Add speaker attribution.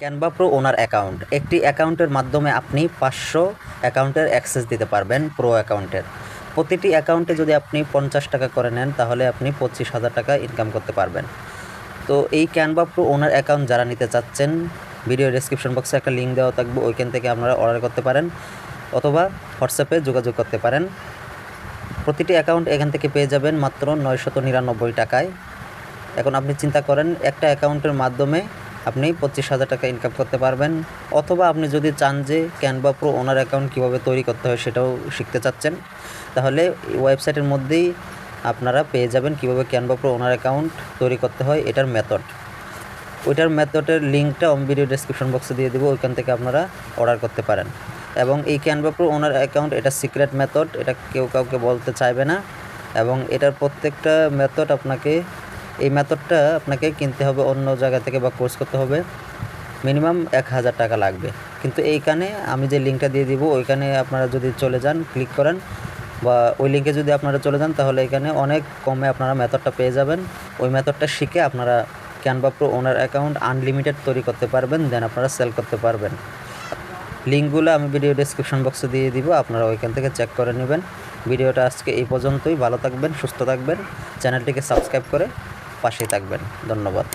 Speaker 1: Canva pro owner account. একটি অ্যাকাউন্টের মাধ্যমে আপনি পাঁচশো অ্যাকাউন্টের অ্যাক্সেস দিতে পারবেন প্রো অ্যাকাউন্টের। প্রতিটি অ্যাকাউন্টে যদি আপনি পঞ্চাশ টাকা করে নেন, তাহলে আপনি পঁচিশ হাজার টাকা ইনকাম করতে পারবেন। তো এই ক্যানভা প্রো ওনার অ্যাকাউন্ট যারা নিতে চাচ্ছেন, ভিডিও ডেসক্রিপশন বক্সে একটা লিঙ্ক দেওয়া থাকবে, ওইখান থেকে আপনারা অর্ডার করতে পারেন অথবা হোয়াটসঅ্যাপে যোগাযোগ করতে পারেন। প্রতিটি অ্যাকাউন্ট এখান থেকে পেয়ে যাবেন মাত্র নয়শত নিরানব্বই টাকায়। এখন আপনি চিন্তা করেন, একটা অ্যাকাউন্টের মাধ্যমে আপনি পঁচিশ হাজার টাকা ইনকাম করতে পারবেন। অথবা আপনি যদি চান যে ক্যানভা প্রো ওনার অ্যাকাউন্ট কীভাবে তৈরি করতে হয় সেটাও শিখতে চাচ্ছেন, তাহলে ওয়েবসাইটের মধ্যেই আপনারা পেয়ে যাবেন কীভাবে ক্যানভা প্রো ওনার অ্যাকাউন্ট তৈরি করতে হয় এটার মেথড ওইটার মেথডের লিঙ্কটা আমি ভিডিও ডেসক্রিপশন বক্সে দিয়ে দেবো, ওইখান থেকে আপনারা অর্ডার করতে পারেন। এবং এই ক্যানভা প্রো ওনার অ্যাকাউন্ট এটা সিক্রেট মেথড এটা কেউ কাউকে বলতে চাইবে না। এবং এটার প্রত্যেকটা মেথড আপনাকে এই মেথডটা আপনাকে কিনতে হবে অন্য জায়গা থেকে বা কোর্স করতে হবে। মিনিমাম এক হাজার টাকা লাগবে। কিন্তু এইখানে আমি যে লিঙ্কটা দিয়ে দিব, ওইখানে আপনারা যদি চলে যান, ক্লিক করেন বা ওই লিঙ্কে যদি আপনারা চলে যান, তাহলে এখানে অনেক কমে আপনারা মেথডটা পেয়ে যাবেন। ওই মেথডটা শিখে আপনারা Canva pro owner account unlimited তৈরি করতে পারবেন দেন আপনারা সেল করতে পারবেন। লিঙ্কগুলো আমি ভিডিও ডেসক্রিপশন বক্সে দিয়ে দিব, আপনারা ওইখান থেকে চেক করে নেবেন। ভিডিওটা আজকে এই পর্যন্তই, ভালো থাকবেন, সুস্থ থাকবেন। চ্যানেলটিকে সাবস্ক্রাইব করে পাশেই থাকবেন। ধন্যবাদ।